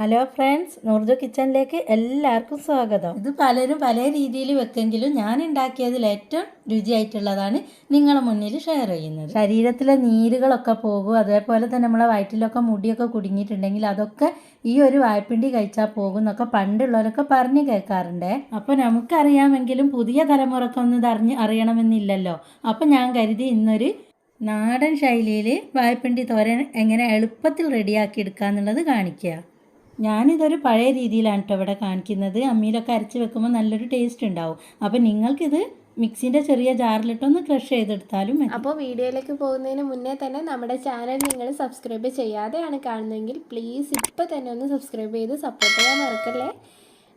Hello friends Noorju കിച്ചണിലേക്ക് എല്ലാവർക്കും സ്വാഗതം. ഇത് പലരും പല രീതിയിൽ വെക്കെങ്കിലും ഞാൻ ഉണ്ടാക്കിയതിൽ ഏറ്റവും രുചിയായിട്ടുള്ളതാണ് നിങ്ങളെ മുന്നിൽ ഷെയർ ചെയ്യുന്നത്. ശരീരത്തിലെ നീരുകളൊക്കെ പോകും അതേപോലെ തന്നെ നമ്മളെ വയറ്റിലൊക്കെ മുടിയൊക്കെ കുടുങ്ങിയിട്ടുണ്ടെങ്കിൽ അതൊക്കെ ഈ ഒരു വായ്പിണ്ടി കഴിച്ചാൽ പോകും എന്നൊക്കെ പണ്ടുള്ളവരൊക്കെ പറഞ്ഞു കേൾക്കാറുണ്ട്. അപ്പോൾ നമുക്കറിയാമെങ്കിലും പുതിയ തലമുറയ്ക്ക് ഒന്നും അറിഞ്ഞ് അറിയണമെന്നില്ലല്ലോ. അപ്പോൾ ഞാൻ കരുതി ഇന്നൊരു നാടൻ ശൈലിയിൽ വായ്പിണ്ടി തോരൻ എങ്ങനെ എളുപ്പത്തിൽ റെഡിയാക്കി എടുക്കുക എന്നുള്ളത് കാണിക്കുക ഞാനിതൊരു പഴയ രീതിയിലാണ് കേട്ടോ ഇവിടെ കാണിക്കുന്നത്. അമ്മിയിലൊക്കെ അരച്ച് വെക്കുമ്പോൾ നല്ലൊരു ടേസ്റ്റ് ഉണ്ടാവും. അപ്പോൾ നിങ്ങൾക്കിത് മിക്സിന്റെ ചെറിയ ജാറിലിട്ടൊന്ന് ക്രഷ് ചെയ്തെടുത്താലും മതി. അപ്പോൾ വീഡിയോയിലേക്ക് പോകുന്നതിന് മുന്നേ തന്നെ നമ്മുടെ ചാനൽ നിങ്ങൾ സബ്സ്ക്രൈബ് ചെയ്യാതെയാണ് കാണുന്നതെങ്കിൽ പ്ലീസ് ഇപ്പോൾ തന്നെ ഒന്ന് സബ്സ്ക്രൈബ് ചെയ്ത് സപ്പോർട്ട് ചെയ്യാൻ മറക്കല്ലേ?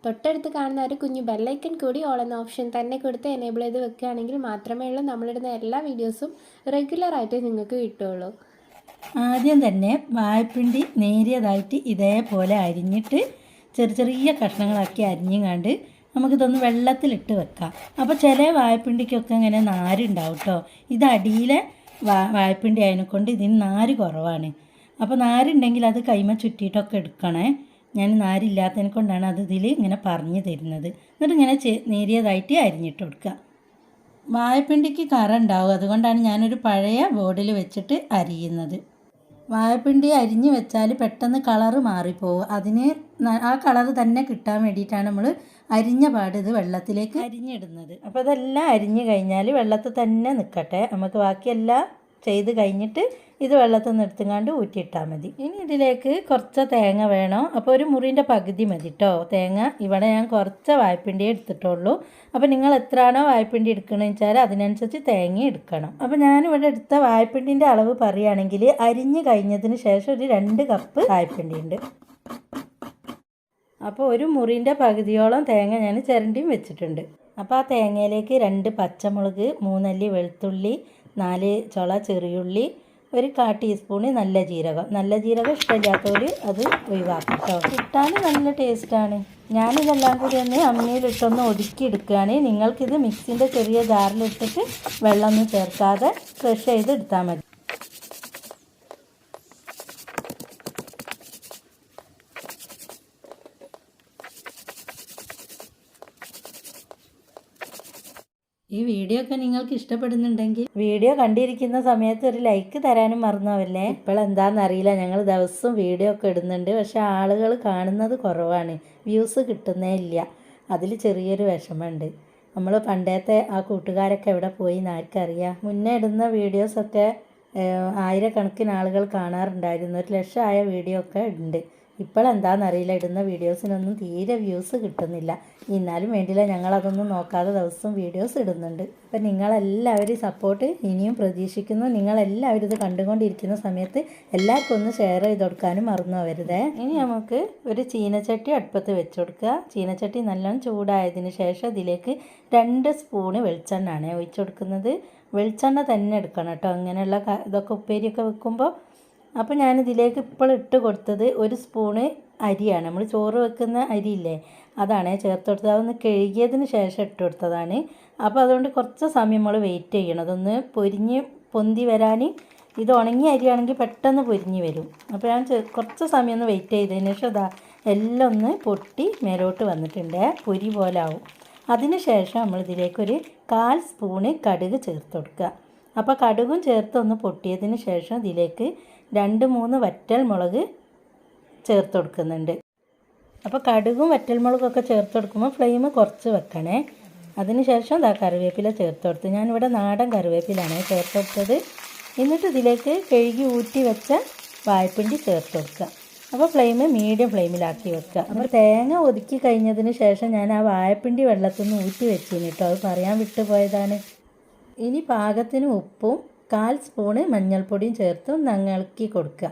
തൊട്ടടുത്ത് കാണുന്ന ഒരു കുഞ്ഞു ബെല്ലൈക്കൺ കൂടി ഓൾ എന്ന ഓപ്ഷൻ തന്നെ കൊടുത്ത് എനേബിൾ ചെയ്ത് വെക്കുകയാണെങ്കിൽ മാത്രമേ ഉള്ളൂ. നമ്മളിടുന്ന എല്ലാ വീഡിയോസും റെഗുലറായിട്ട് നിങ്ങൾക്ക് കിട്ടുള്ളൂ ആദ്യം തന്നെ വായ്പിണ്ടി നേരിയതായിട്ട് ഇതേപോലെ അരിഞ്ഞിട്ട് ചെറിയ ചെറിയ കഷ്ണങ്ങളാക്കി അരിഞ്ഞുങ്ങാണ്ട് നമുക്കിതൊന്ന് വെള്ളത്തിലിട്ട് വെക്കാം. അപ്പോൾ ചില വായ്പിണ്ടിക്കൊക്കെ ഇങ്ങനെ നാരുണ്ടാവും കേട്ടോ ഇത് അടിയിലെ വാ വായ്പിണ്ടി അതിനെക്കൊണ്ട് ഇതിന് നാര് കുറവാണ്. അപ്പോൾ നാരുണ്ടെങ്കിൽ അത് കൈമ ചുറ്റിയിട്ടൊക്കെ എടുക്കണേ. ഞാൻ നാരില്ലാത്തതിനെ കൊണ്ടാണ് അത് ഇതിൽ ഇങ്ങനെ പറഞ്ഞു തരുന്നത്. എന്നിട്ട് ഇങ്ങനെ നേരിയതായിട്ട് അരിഞ്ഞിട്ട് കൊടുക്കുക വായ്പിണ്ടിക്ക് കറ ഉണ്ടാവും. അതുകൊണ്ടാണ് ഞാനൊരു പഴയ ബോർഡിൽ വെച്ചിട്ട് അരിയുന്നത്. വാഴപ്പിണ്ടി അരിഞ്ഞ് വെച്ചാൽ പെട്ടെന്ന് കളറ് മാറിപ്പോവും. അതിന് ആ കളറ് തന്നെ കിട്ടാൻ വേണ്ടിയിട്ടാണ് നമ്മൾ അരിഞ്ഞ പാട് ഇത് വെള്ളത്തിലേക്ക് അരിഞ്ഞിടുന്നത്. അപ്പോൾ അതെല്ലാം അരിഞ്ഞ് കഴിഞ്ഞാൽ വെള്ളത്തിൽ തന്നെ നിൽക്കട്ടെ നമുക്ക് ബാക്കിയെല്ലാം ചെയ്ത് കഴിഞ്ഞിട്ട് ഇത് വെള്ളത്തിൽ നിന്ന് എടുത്തുങ്ങാണ്ട് ഊറ്റിയിട്ടാൽ മതി. ഇനി ഇതിലേക്ക് കുറച്ച് തേങ്ങ വേണം. അപ്പോൾ ഒരു മുറിന്റെ പകുതി മതി കേട്ടോ തേങ്ങ ഇവിടെ ഞാൻ കുറച്ച് വായ്പിണ്ടി എടുത്തിട്ടുള്ളൂ. അപ്പോൾ നിങ്ങൾ എത്രയാണോ വായ്പിണ്ടി എടുക്കണമെന്ന് വെച്ചാൽ അതിനനുസരിച്ച് തേങ്ങ എടുക്കണം. അപ്പോൾ ഞാനിവിടെ എടുത്ത വായ്പിണ്ടിന്റെ അളവ് പറയുകയാണെങ്കിൽ അരിഞ്ഞ് കഴിഞ്ഞതിന് ശേഷം ഒരു രണ്ട് കപ്പ് വായ്പിണ്ടി ഉണ്ട്. അപ്പോൾ ഒരു മുറിന്റെ പകുതിയോളം തേങ്ങ ഞാൻ ചിരണ്ടിയും വെച്ചിട്ടുണ്ട്. അപ്പോൾ ആ തേങ്ങയിലേക്ക് രണ്ട് പച്ചമുളക് മൂന്നല്ലി വെളുത്തുള്ളി നാല് ചുള ചെറിയുള്ളി ഒരു കാ ടീസ്പൂണ് നല്ല ജീരകം. നല്ല ജീരകം ഇഷ്ടമില്ലാത്തവർ അത് ഒഴിവാക്കും കേട്ടോ ഇട്ടാൽ നല്ല ടേസ്റ്റാണ്. ഞാനിതെല്ലാം കൂടി ഒന്ന് അമ്മയിലിട്ടൊന്ന് ഒതുക്കി എടുക്കുകയാണ്. നിങ്ങൾക്കിത് മിക്സിന്റെ ചെറിയ ജാറിലിട്ടിട്ട് വെള്ളമൊന്നും ചേർക്കാതെ ക്രഷ് ചെയ്ത് എടുത്താൽ മതി. ഈ വീഡിയോ ഒക്കെ നിങ്ങൾക്ക് ഇഷ്ടപ്പെടുന്നുണ്ടെങ്കിൽ വീഡിയോ കണ്ടിരിക്കുന്ന സമയത്ത് ഒരു ലൈക്ക് തരാനും മറന്നവല്ലേ? ഇപ്പോൾ എന്താണെന്നറിയില്ല ഞങ്ങൾ ദിവസവും വീഡിയോ ഒക്കെ ഇടുന്നുണ്ട്. പക്ഷെ ആളുകൾ കാണുന്നത് കുറവാണ്. വ്യൂസ് കിട്ടുന്നേ ഇല്ല. അതിൽ ചെറിയൊരു വിഷമമുണ്ട്. നമ്മൾ പണ്ടത്തെ ആ കൂട്ടുകാരൊക്കെ എവിടെ പോയി എന്ന് ആർക്കറിയാം? മുന്നേ ഇടുന്ന വീഡിയോസൊക്കെ ആയിരക്കണക്കിന് ആളുകൾ കാണാറുണ്ടായിരുന്നു. ഒരു ലക്ഷമായ വീഡിയോ ഒക്കെ ഉണ്ട്. ഇപ്പോൾ എന്താണെന്നറിയില്ല ഇടുന്ന വീഡിയോസിനൊന്നും തീരെ വ്യൂസ് കിട്ടുന്നില്ല. എന്നാലും വേണ്ടില്ല ഞങ്ങളതൊന്നും നോക്കാതെ ദിവസവും വീഡിയോസ് ഇടുന്നുണ്ട്. അപ്പം നിങ്ങളെല്ലാവരും സപ്പോർട്ട് ഇനിയും പ്രതീക്ഷിക്കുന്നു. നിങ്ങളെല്ലാവരും ഇത് കണ്ടുകൊണ്ടിരിക്കുന്ന സമയത്ത് എല്ലാവർക്കും ഒന്ന് ഷെയർ ചെയ്ത് കൊടുക്കാനും മറന്നു പോകരുതേ. ഇനി നമുക്ക് ഒരു ചീനച്ചട്ടി അടുപ്പത്ത് വെച്ച് കൊടുക്കുക. ചീനച്ചട്ടി നല്ലോണം ചൂടായതിന് ശേഷം ഇതിലേക്ക് രണ്ട് സ്പൂണ് വെളിച്ചെണ്ണയാണ് ഒഴിച്ചു കൊടുക്കുന്നത്. വെളിച്ചെണ്ണ തന്നെ എടുക്കണം കേട്ടോ. അങ്ങനെയുള്ള ഇതൊക്കെ ഉപ്പേരിയൊക്കെ വെക്കുമ്പോൾ അപ്പോൾ ഞാനിതിലേക്ക് ഇപ്പോൾ ഇട്ട് കൊടുത്തത് ഒരു സ്പൂണ് അരിയാണ്. നമ്മൾ ചോറ് വെക്കുന്ന അരിയില്ലേ? അതാണ് ചേർത്ത് കൊടുത്തത്. അതൊന്ന് കഴുകിയതിന് ശേഷം ഇട്ട് കൊടുത്തതാണ്. അപ്പോൾ അതുകൊണ്ട് കുറച്ച് സമയം നമ്മൾ വെയിറ്റ് ചെയ്യണം. അതൊന്ന് പൊരിഞ്ഞ് പൊന്തി വരാൻ ഇത് ഉണങ്ങിയ അരിയാണെങ്കിൽ പെട്ടെന്ന് പൊരിഞ്ഞ് വരും. അപ്പോൾ ഞാൻ കുറച്ച് സമയം ഒന്ന് വെയിറ്റ് ചെയ്തതിന് ശേഷം അതാ എല്ലാം ഒന്ന് പൊട്ടി മേലോട്ട് വന്നിട്ടുണ്ട്. പൊരി പോലെ ആവും. അതിന് ശേഷം നമ്മളിതിലേക്കൊരു കാൽ സ്പൂണ് കടുക് ചേർത്ത് കൊടുക്കുക. അപ്പോൾ കടുകും ചേർത്ത് ഒന്ന് പൊട്ടിയതിന് ശേഷം ഇതിലേക്ക് രണ്ട് മൂന്ന് വറ്റൽ മുളക് ചേർത്ത് കൊടുക്കുന്നുണ്ട്. അപ്പോൾ കടുകും വറ്റൽമുളകൊക്കെ ചേർത്ത് കൊടുക്കുമ്പോൾ ഫ്ലെയിം കുറച്ച് വെക്കണേ. അതിനുശേഷം ദാ കറിവേപ്പില ചേർത്ത് കൊടുത്ത്. ഞാനിവിടെ നാടൻ കറിവേപ്പിലാണ് ചേർത്ത് കൊടുത്തത്. എന്നിട്ട് ഇതിലേക്ക് കഴുകി ഊറ്റി വെച്ച വായ്പിണ്ടി ചേർത്ത് കൊടുക്കുക. അപ്പോൾ ഫ്ലെയിം മീഡിയം ഫ്ലെയിമിലാക്കി വെക്കുക. അപ്പോൾ തേങ്ങ ഒതുക്കി കഴിഞ്ഞതിന് ശേഷം ഞാൻ ആ വായപ്പിണ്ടി വെള്ളത്തിൽ നിന്ന് ഊറ്റി വെച്ചിന് കേട്ടോ അത് പറയാൻ വിട്ടുപോയതാണ്. ഇനി പാകത്തിന് ഉപ്പും കാൽ സ്പൂണ് മഞ്ഞൾപ്പൊടിയും ചേർത്ത് ഒന്ന് ഇളക്കി കൊടുക്കുക.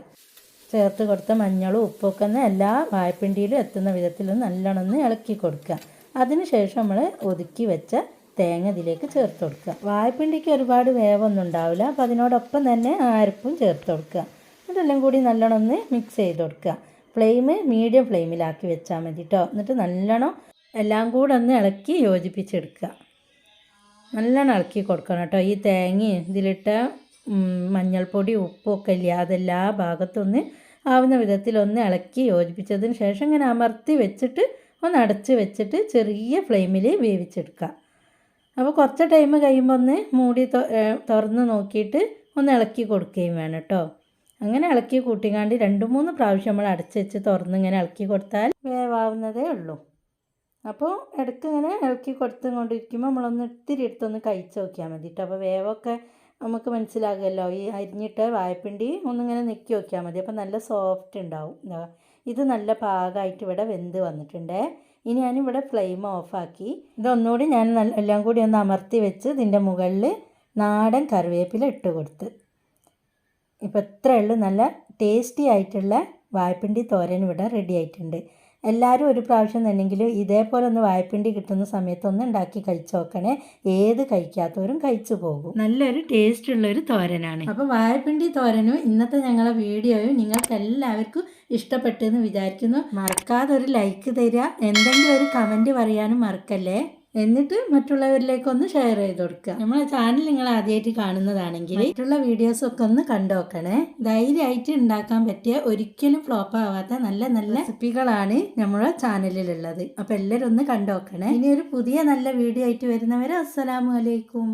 ചേർത്ത് കൊടുത്ത മഞ്ഞളും ഉപ്പൊക്കെ ഒന്ന് എല്ലാ വായ്പിണ്ടിയിലും എത്തുന്ന വിധത്തിൽ നല്ലോണം ഇളക്കി കൊടുക്കുക. അതിനുശേഷം നമ്മൾ ഒതുക്കി വെച്ച തേങ്ങ ഇതിലേക്ക് ചേർത്ത് കൊടുക്കുക. വായ്പിണ്ടിക്ക് ഒരുപാട് വേവൊന്നും ഉണ്ടാവില്ല. അപ്പോൾ അതിനോടൊപ്പം തന്നെ ആരപ്പും ചേർത്ത് കൊടുക്കുക. ഇതെല്ലാം കൂടി നല്ലോണം മിക്സ് ചെയ്ത് കൊടുക്കുക. ഫ്ലെയിം മീഡിയം ഫ്ലെയിമിലാക്കി വെച്ചാൽ മതി കേട്ടോ എന്നിട്ട് നല്ലോണം എല്ലാം കൂടെ ഒന്ന് ഇളക്കി യോജിപ്പിച്ചെടുക്കുക. നല്ലോണം ഇളക്കി കൊടുക്കണം കേട്ടോ. ഈ തേങ്ങയും ഇതിലിട്ട മഞ്ഞൾപ്പൊടി ഉപ്പൊക്കെ ഇല്ല അതെല്ലാ ഭാഗത്തൊന്ന് ആവുന്ന വിധത്തിൽ ഒന്ന് ഇളക്കി യോജിപ്പിച്ചതിന് ശേഷം ഇങ്ങനെ അമർത്തി വെച്ചിട്ട് ഒന്ന് അടച്ച് വെച്ചിട്ട് ചെറിയ ഫ്ലെയിമിൽ വേവിച്ചെടുക്കുക. അപ്പോൾ കുറച്ച് ടൈം കഴിയുമ്പോൾ ഒന്ന് മൂടി തുറന്ന് നോക്കിയിട്ട് ഒന്ന് ഇളക്കി കൊടുക്കുകയും വേണം കേട്ടോ. അങ്ങനെ ഇളക്കി കൂട്ടിക്കാണ്ട് രണ്ട് മൂന്ന് പ്രാവശ്യം നമ്മൾ അടച്ച് വെച്ച് തുറന്ന് ഇങ്ങനെ ഇളക്കി കൊടുത്താൽ വേവാവുന്നതേ ഉള്ളൂ. അപ്പോൾ ഇടയ്ക്ക് ഇങ്ങനെ ഇളക്കി കൊടുത്തും കൊണ്ടിരിക്കുമ്പോൾ നമ്മളൊന്ന് ഇത്തിരി എടുത്തൊന്ന് കഴിച്ച് നോക്കിയാൽ മതി അപ്പോൾ വേവൊക്കെ നമുക്ക് മനസ്സിലാകുമല്ലോ. ഈ അരിഞ്ഞിട്ട് വായപ്പിണ്ടി ഒന്നിങ്ങനെ നെക്കി നോക്കിയാൽ മതി. അപ്പോൾ നല്ല സോഫ്റ്റ് ഉണ്ടാവും. ഇത് നല്ല പാകമായിട്ട് ഇവിടെ വെന്ത് വന്നിട്ടുണ്ട്. ഇനി ഞാനിവിടെ ഫ്ലെയിം ഓഫാക്കി. ഇതൊന്നുകൂടി ഞാൻ എല്ലാം കൂടി ഒന്ന് അമർത്തി വെച്ച് ഇതിന്റെ മുകളിൽ നാടൻ കറിവേപ്പില ഇട്ട് കൊടുത്ത്. ഇപ്പോൾ ഇത്രയേ ഉള്ളൂ. നല്ല ടേസ്റ്റി ആയിട്ടുള്ള വായ്പിണ്ടി തോരൻ ഇവിടെ റെഡി ആയിട്ടുണ്ട്. എല്ലാവരും ഒരു പ്രാവശ്യം തന്നെങ്കിലും ഇതേപോലെ ഒന്ന് വായ്പിണ്ടി കിട്ടുന്ന സമയത്ത് ഒന്ന് ഉണ്ടാക്കി കഴിച്ചു നോക്കണേ. ഏത് കഴിക്കാത്തവരും കഴിച്ചു പോകും. നല്ലൊരു ടേസ്റ്റ് ഉള്ള ഒരു തോരനാണ്. അപ്പോൾ വായ്പിണ്ടി തോരനും ഇന്നത്തെ ഞങ്ങളുടെ വീഡിയോയും നിങ്ങൾക്ക് എല്ലാവർക്കും ഇഷ്ടപ്പെട്ടെന്ന് വിചാരിക്കുന്നു. മറക്കാതെ ഒരു ലൈക്ക് തരിക എന്തെങ്കിലും ഒരു കമന്റ് പറയാനും മറക്കല്ലേ? എന്നിട്ട് മറ്റുള്ളവരിലേക്കൊന്ന് ഷെയർ ചെയ്ത് കൊടുക്കുക. നമ്മളെ ചാനൽ നിങ്ങൾ ആദ്യമായിട്ട് കാണുന്നതാണെങ്കിൽ മറ്റുള്ള വീഡിയോസൊക്കെ ഒന്ന് കണ്ടു നോക്കണേ. ധൈര്യമായിട്ട് ഉണ്ടാക്കാൻ പറ്റിയ ഒരിക്കലും ഫ്ലോപ്പ് ആവാത്ത നല്ല നല്ല റെസിപ്പികളാണ് നമ്മുടെ ചാനലിലുള്ളത് അപ്പോൾ എല്ലാവരും ഒന്ന് കണ്ടു നോക്കണേ. ഇനി ഒരു പുതിയ നല്ല വീഡിയോ ആയിട്ട് വരുന്നവരെ അസ്സലാമു അലൈക്കും.